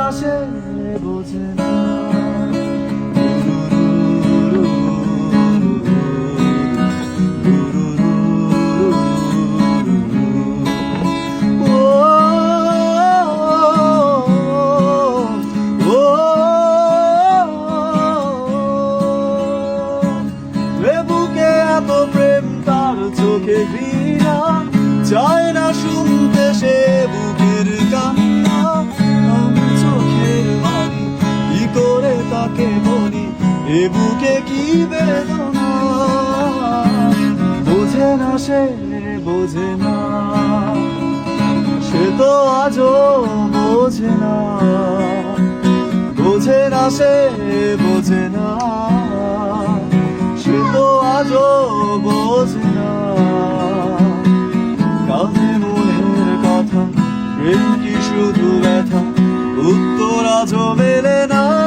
বোঝে না সে বোঝে না প্রেম তার চোখে ঘৃণা এ বুকে কি বেদনা? বোঝে না সে, বোঝে না। সে তো আজও বোঝে না। বোঝে না সে, বোঝে না। সে তো আজও বোঝে না। কাঁধে মনের কথা প্রেম কি শুধু ব্যথা? উত্তর আজও মেলে না।